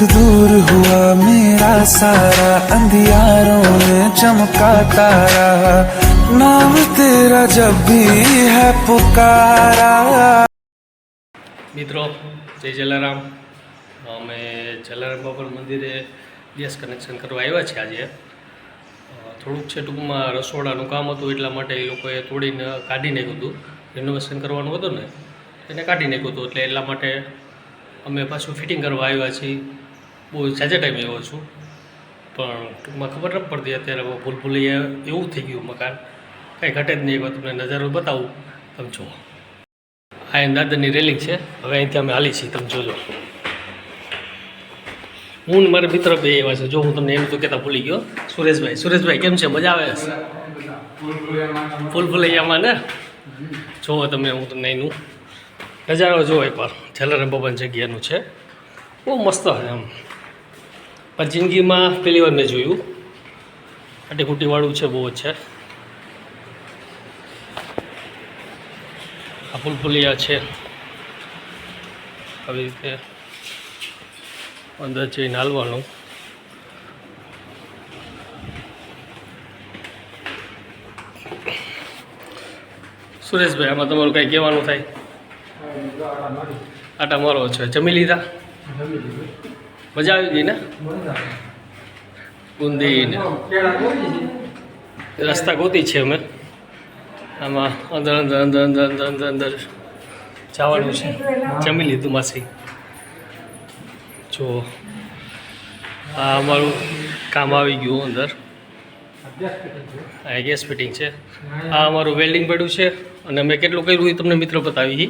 दूर हुआ मेरा सारा अंधियारों में चमका तारा नाम तेरा जब भी है पुकारा મિત્રો જય જલારામ અમે જલારામ બાપર મંદિરે ગેસ કનેક્શન કરવા આવ્યા છે આજે અ, થોડુંક છે ટૂંકમાં રસોડાનું કામ હતું એટલા માટે એ લોકોએ તોડીને કાઢી નાખ્યું હતું રિનોવેશન કરવાનું હતું ને એને કાઢી નાખ્યું હતું એટલે એટલા માટે અમે પાછું ફિટિંગ કરવા આવ્યા છીએ બહુ સાચા ટાઈમ આવ્યો છું. પણ ટૂંકમાં ખબર ન પડતી અત્યારે બહુ ભૂલ ભૂલૈયા એવું થઈ ગયું મકાન. કાંઈ ઘટે જ નહીં. એકવાર તમને નજારો બતાવું. તમે જુઓ. આ એમ દાદરની રેલિંગ છે. હવે અહીંથી અમે હાલી છીએ. તમે જોજો. હું મારા મિત્ર બે એવા છે. જો હું તમને એમ તો કહેતા ભૂલી ગયો. સુરેશભાઈ. સુરેશભાઈ, કેમ છે? મજા આવે? છે ફૂલ ફૂલૈયામાં ને? જોવો તમે, હું તમને એનું નજારો જોવો એકવાર. જલારામ બાબાની જગ્યાનું છે. બહુ મસ્ત છે આમ પણ જિંદગીમાં પહેલી વાર મેં જોયું. આટી કુટીવાળું છે બહુ છે. આ ફૂલફુલિયા છે. આવી રીતે અંદર જઈને હાલવાનું. સુરેશભાઈ આમાં તમારું કંઈ કહેવાનું થાય? આટા મારો છે. જમી લીધા. મજા આવી ગઈ ને? બુંદીને રસ્તા ગોતી છે અમે. આમાં અંદર અંદર અંદર અંદર અંદર અંદર અંદર જવાનું છે. જમી લીધું માસી. જો, આ અમારું કામ આવી ગયું અંદર. આ ગેસ ફિટિંગ છે. આ અમારું વેલ્ડિંગ પડ્યું છે અને મેં કેટલું કર્યું એ તમને મિત્રો બતાવી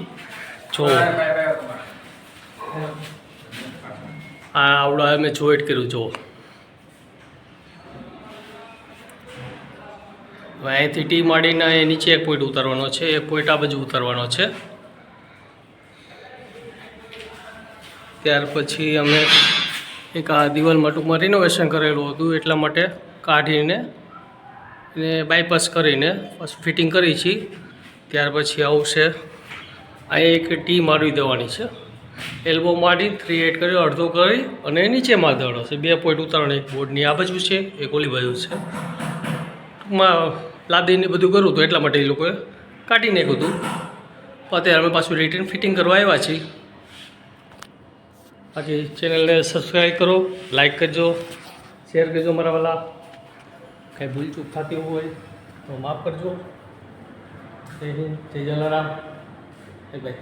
જો. આ આવડો મેં જોઈટ કર્યું જો હવે અહીંથી ટી માંડીને એ નીચે એક પોઈન્ટ ઉતારવાનો છે, એક પોઈન્ટ આ બાજુ ઉતારવાનો છે. ત્યાર પછી અમે એક આ દિવાલમાં ટૂંકમાં રિનોવેશન કરેલું હતું, એટલા માટે કાઢીને એને બાયપાસ કરીને ફિટિંગ કરી છીએ ત્યાર પછી આવશે. અહીં એક ટી મારવી દેવાની છે. એલ્બો મારી થ્રી એટ કર્યો, અડધો કરી અને નીચે મારવાનો છે. બે પોઈન્ટ ઉતારણ એક બોર્ડની આ બાજુ છે, એક ઓલી બાજુ છે. ટૂંકમાં લાદીને બધું કરું હતું એટલા માટે એ લોકોએ કાઢી નાખ્યું હતું. અત્યારે અમે પાછું રિટર્ન ફિટિંગ કરવા આવ્યા છીએ. બાકી ચેનલને સબસ્ક્રાઈબ કરો લાઈક કરજો શેર કરજો મારા વાલા. કાંઈ ભૂલચૂક થતી હોય તો માફ કરજો. જય હિન્દ, જય જલારામ. બાય